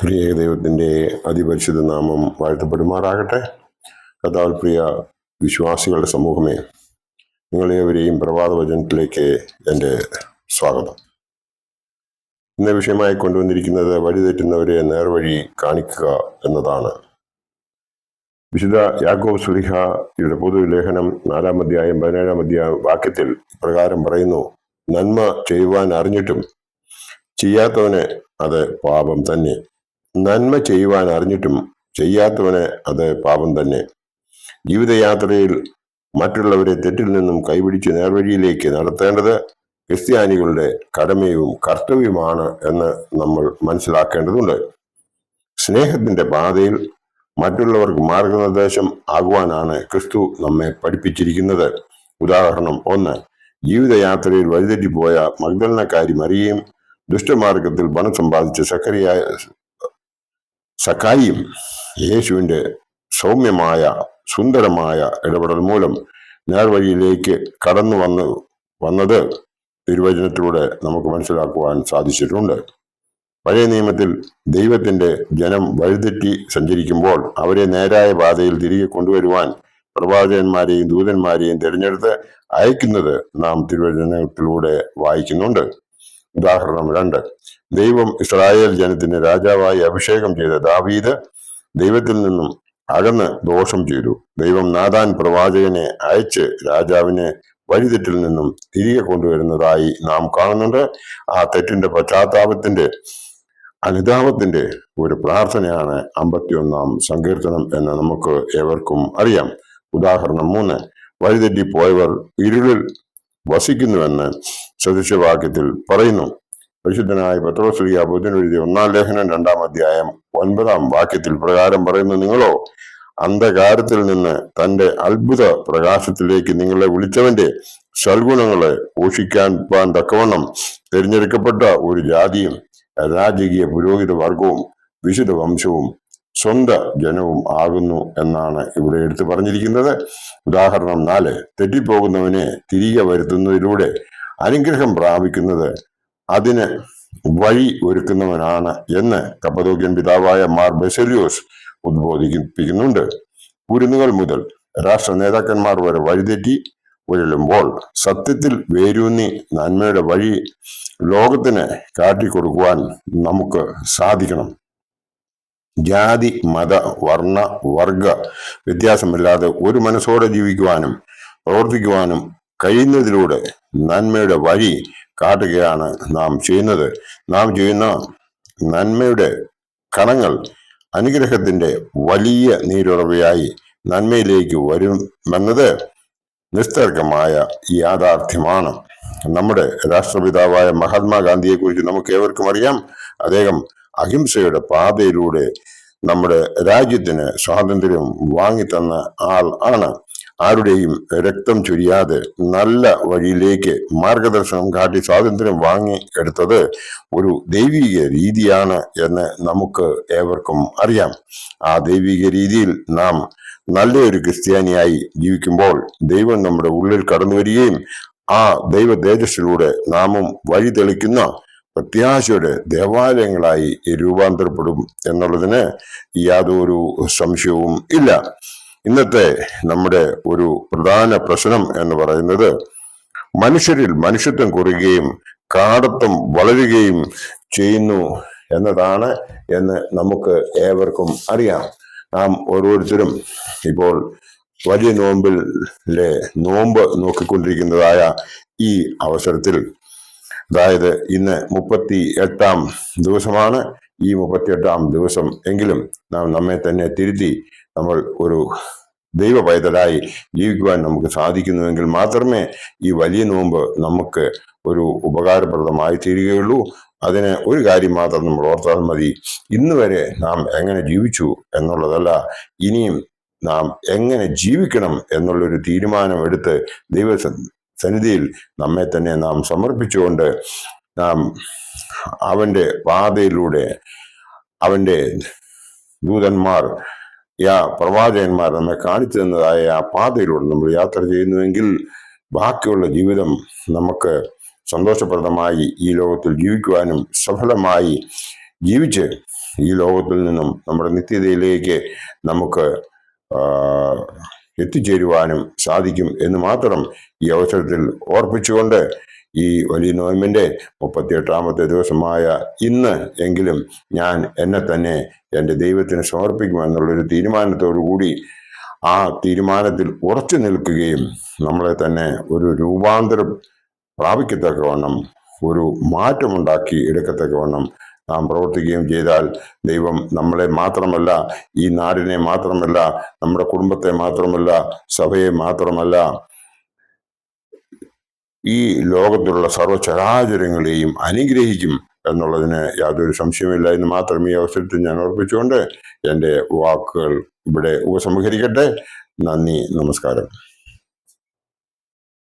പ്രിയ ദൈവത്തിന്റെ അതിപരിശുദ്ധ നാമം വാഴ്ത്തപ്പെടുമാറാകട്ടെ. കഥാൽ പ്രിയ വിശ്വാസികളുടെ സമൂഹമേ നിങ്ങളേവരെയും പ്രഭാത വചനത്തിലേക്ക് എന്റെ സ്വാഗതം. ഇന്ന വിഷയമായി കൊണ്ടുവന്നിരിക്കുന്നത് വഴിതെറ്റുന്നവരെ നേർവഴി കാണിക്കുക എന്നതാണ്. വിശുദ്ധ യാക്കോബ് സുലിഹയുടെ പൊതുലേഖനം നാലാം അധ്യായം പതിനേഴാം അധ്യായം വാക്യത്തിൽ പ്രകാരം പറയുന്നു നന്മ ചെയ്യുവാൻ അറിഞ്ഞിട്ടും ചെയ്യാത്തവന് അത് പാപം തന്നെ. നന്മ ചെയ്യുവാൻ അറിഞ്ഞിട്ടും ചെയ്യാത്തവന് അത് പാപം തന്നെ. ജീവിതയാത്രയിൽ മറ്റുള്ളവരെ തെറ്റിൽ നിന്നും കൈപിടിച്ച് നേർവഴിയിലേക്ക് നടത്തേണ്ടത് ക്രിസ്ത്യാനികളുടെ കടമയും കർത്തവ്യമാണ് എന്ന് നമ്മൾ മനസ്സിലാക്കേണ്ടതുണ്ട്. സ്നേഹത്തിന്റെ പാതയിൽ മറ്റുള്ളവർക്ക് മാർഗനിർദ്ദേശം ആകുവാനാണ് ക്രിസ്തു നമ്മെ പഠിപ്പിച്ചിരിക്കുന്നത്. ഉദാഹരണം ഒന്ന് ജീവിതയാത്രയിൽ വഴിതെറ്റിപ്പോയ മഗ്ദലനക്കാരി മറിയയും ദുഷ്ടമാർഗത്തിൽ പണം സമ്പാദിച്ച സക്കറിയായ സക്കായിയും യേശുവിന്റെ സൗമ്യമായ സുന്ദരമായ ഇടപെടൽ മൂലം നേർവഴിയിലേക്ക് കടന്നു വന്ന് വന്നത് തിരുവചനത്തിലൂടെ നമുക്ക് മനസ്സിലാക്കുവാൻ സാധിച്ചിട്ടുണ്ട്. പഴയ നിയമത്തിൽ ദൈവത്തിന്റെ ജനം വഴിതെറ്റി സഞ്ചരിക്കുമ്പോൾ അവരെ നേരായ പാതയിൽ തിരികെ കൊണ്ടുവരുവാൻ പ്രവാചകന്മാരെയും ദൂതന്മാരെയും തിരഞ്ഞെടുത്ത് അയക്കുന്നത് നാം തിരുവചനത്തിലൂടെ വായിക്കുന്നുണ്ട്. ഉദാഹരണം രണ്ട് ദൈവം ഇസ്രായേൽ ജനത്തിന് രാജാവായി അഭിഷേകം ചെയ്ത ദാവീദ് ദൈവത്തിൽ നിന്നും അകന്ന് ദോഷം ചെയ്തു. ദൈവം നാദാൻ പ്രവാചകനെ അയച്ച് രാജാവിനെ വഴിതെറ്റിൽ നിന്നും തിരികെ കൊണ്ടുവരുന്നതായി നാം കാണുന്നുണ്ട്. ആ തെറ്റിന്റെ പശ്ചാത്താപത്തിന്റെ അനുതാപത്തിന്റെ ഒരു പ്രാർത്ഥനയാണ് അമ്പത്തിയൊന്നാം സങ്കീർത്തനം എന്ന് നമുക്ക് ഏവർക്കും അറിയാം. ഉദാഹരണം മൂന്ന് വഴിതെറ്റി പോയവർ ഇരുളിൽ വസിക്കുന്നുവെന്ന് സദൃശവാക്യത്തിൽ പറയുന്നു. പരിശുദ്ധനായ പത്രോസ്ലിയ ബുദ്ധനെഴുതിയ ഒന്നാം ലേഖനം രണ്ടാം അധ്യായം ഒൻപതാം വാക്യത്തിൽ പ്രകാരം പറയുന്ന നിങ്ങളോ അന്ധകാരത്തിൽ നിന്ന് തന്റെ അത്ഭുത പ്രകാശത്തിലേക്ക് നിങ്ങളെ വിളിച്ചവന്റെ സൽഗുണങ്ങളെ പോഷിക്കാൻ പാൻ തക്കവണ്ണം തിരഞ്ഞെടുക്കപ്പെട്ട ഒരു ജാതിയും രാജകീയ പുരോഹിത വർഗവും വിശുദ്ധ വംശവും സ്വന്ത ജനവും ആകുന്നു എന്നാണ് ഇവിടെ എടുത്തു പറഞ്ഞിരിക്കുന്നത്. ഉദാഹരണം നാല് തെറ്റിപ്പോകുന്നവനെ തിരികെ വരുത്തുന്നതിലൂടെ അനുഗ്രഹം പ്രാപിക്കുന്നത് അതിന് വഴി ഒരുക്കുന്നവനാണ് എന്ന് കപ്പതോക്യൻ പിതാവായ മാർ ബെസലിയോസ് ഉദ്ബോധിപ്പിക്കുന്നുണ്ട്. കുരുന്നുകൾ മുതൽ രാഷ്ട്ര നേതാക്കന്മാർ വരെ വഴിതെറ്റി ഉരുളുമ്പോൾ സത്യത്തിൽ വേരൂന്നി നന്മയുടെ വഴി ലോകത്തിന് കാട്ടിക്കൊടുക്കുവാൻ നമുക്ക് സാധിക്കണം. ജാതി മത വർണ വർഗ വ്യത്യാസമില്ലാതെ ഒരു മനസ്സോടെ ജീവിക്കുവാനും പ്രവർത്തിക്കുവാനും കഴിയുന്നതിലൂടെ നന്മയുടെ വഴി കാട്ടുകയാണ് നാം ചെയ്യുന്നത്. നാം ചെയ്യുന്ന നന്മയുടെ കണങ്ങൾ അനുഗ്രഹത്തിന്റെ വലിയ നീരുറവയായി നന്മയിലേക്ക് വരും വരുമെന്നത് നിസ്തർക്കമായ യാഥാർത്ഥ്യമാണ്. നമ്മുടെ രാഷ്ട്രപിതാവായ മഹാത്മാഗാന്ധിയെക്കുറിച്ച് നമുക്ക് ഏവർക്കും അറിയാം. അദ്ദേഹം അഹിംസയുടെ പാതയിലൂടെ നമ്മുടെ രാജ്യത്തിന് സ്വാതന്ത്ര്യം വാങ്ങിത്തന്ന ആൾ ആണ്. ആരുടെയും രക്തം ചൊരിയാതെ നല്ല വഴിയിലേക്ക് മാർഗദർശനം കാട്ടി സ്വാതന്ത്ര്യം വാങ്ങി എടുത്തത് ഒരു ദൈവിക രീതിയാണ് എന്ന് നമുക്ക് ഏവർക്കും അറിയാം. ആ ദൈവിക രീതിയിൽ നാം നല്ലൊരു ക്രിസ്ത്യാനിയായി ജീവിക്കുമ്പോൾ ദൈവം നമ്മുടെ ഉള്ളിൽ കടന്നു വരികയും ആ ദൈവ തേജസ്സിലൂടെ നാമും വഴി തെളിക്കുന്ന പ്രത്യാശയുടെ ദേവാലയങ്ങളായി രൂപാന്തരപ്പെടും എന്നുള്ളതിന് യാതൊരു സംശയവും ഇല്ല. ഇന്നത്തെ നമ്മുടെ ഒരു പ്രധാന പ്രശ്നം എന്ന് പറയുന്നത് മനുഷ്യരിൽ മനുഷ്യത്വം കുറയുകയും കാടത്വം വളരുകയും ചെയ്യുന്നു എന്നതാണ് എന്ന് നമുക്ക് ഏവർക്കും അറിയാം. നാം ഓരോരുത്തരും ഇപ്പോൾ വലിയ നോമ്പിലെ നോമ്പ് നോക്കിക്കൊണ്ടിരിക്കുന്നതായ ഈ അവസരത്തിൽ അതായത് ഇന്ന് മുപ്പത്തി എട്ടാം ദിവസമാണ്. ഈ മുപ്പത്തി എട്ടാം ദിവസം എങ്കിലും നാം നമ്മെ തന്നെ തിരുത്തി നമ്മൾ ഒരു ദൈവ പൈതലായി ജീവിക്കുവാൻ നമുക്ക് സാധിക്കുന്നുവെങ്കിൽ മാത്രമേ ഈ വലിയ നോമ്പ് നമുക്ക് ഒരു ഉപകാരപ്രദമായി തീരുകയുള്ളൂ. അതിന് ഒരു കാര്യം മാത്രം നമ്മൾ ഓർത്താൽ മതി. ഇന്ന് വരെ നാം എങ്ങനെ ജീവിച്ചു എന്നുള്ളതല്ല ഇനിയും നാം എങ്ങനെ ജീവിക്കണം എന്നുള്ളൊരു തീരുമാനം എടുത്ത് ദൈവ സന്നിധിയിൽ നമ്മെ തന്നെ നാം സമർപ്പിച്ചുകൊണ്ട് നാം അവന്റെ പാതയിലൂടെ അവന്റെ ദൂതന്മാർ യാ പ്രവാചകന്മാർ നമ്മെ കാണിച്ചു തന്നതായ ആ പാതയിലൂടെ നമ്മൾ യാത്ര ചെയ്യുന്നുവെങ്കിൽ ബാക്കിയുള്ള ജീവിതം നമുക്ക് സന്തോഷപ്രദമായി ഈ ലോകത്തിൽ ജീവിക്കുവാനും സഫലമായി ജീവിച്ച് ഈ ലോകത്തിൽ നിന്നും നമ്മുടെ നിത്യതയിലേക്ക് നമുക്ക് എത്തിച്ചേരുവാനും സാധിക്കും എന്ന് മാത്രം ഈ അവസരത്തിൽ ഓർപ്പിച്ചുകൊണ്ട് ഈ വലിയ നോയമ്പിന്റെ മുപ്പത്തിയെട്ടാമത്തെ ദിവസമായ ഇന്ന് എങ്കിലും ഞാൻ എന്നെ തന്നെ എന്റെ ദൈവത്തിന് സമർപ്പിക്കുമെന്നുള്ളൊരു തീരുമാനത്തോടു കൂടി ആ തീരുമാനത്തിൽ ഉറച്ചു നിൽക്കുകയും നമ്മളെ തന്നെ ഒരു രൂപാന്തരം പ്രാപിക്കത്തക്കവണ്ണം ഒരു മാറ്റമുണ്ടാക്കി എടുക്കത്തക്കവണ്ണം നാം പ്രവർത്തിക്കുകയും ചെയ്താൽ ദൈവം നമ്മളെ മാത്രമല്ല ഈ നാടിനെ മാത്രമല്ല നമ്മുടെ കുടുംബത്തെ മാത്രമല്ല സഭയെ മാത്രമല്ല ഈ ലോകത്തിലുള്ള സർവചരാചരങ്ങളെയും അനുഗ്രഹിക്കും എന്നുള്ളതിന് യാതൊരു സംശയമില്ല എന്ന് മാത്രം ഈ അവസരത്തിൽ ഞാൻ ഓർപ്പിച്ചുകൊണ്ട് എന്റെ വാക്കുകൾ ഇവിടെ ഉപസംഹരിക്കട്ടെ. നന്ദി നമസ്കാരം.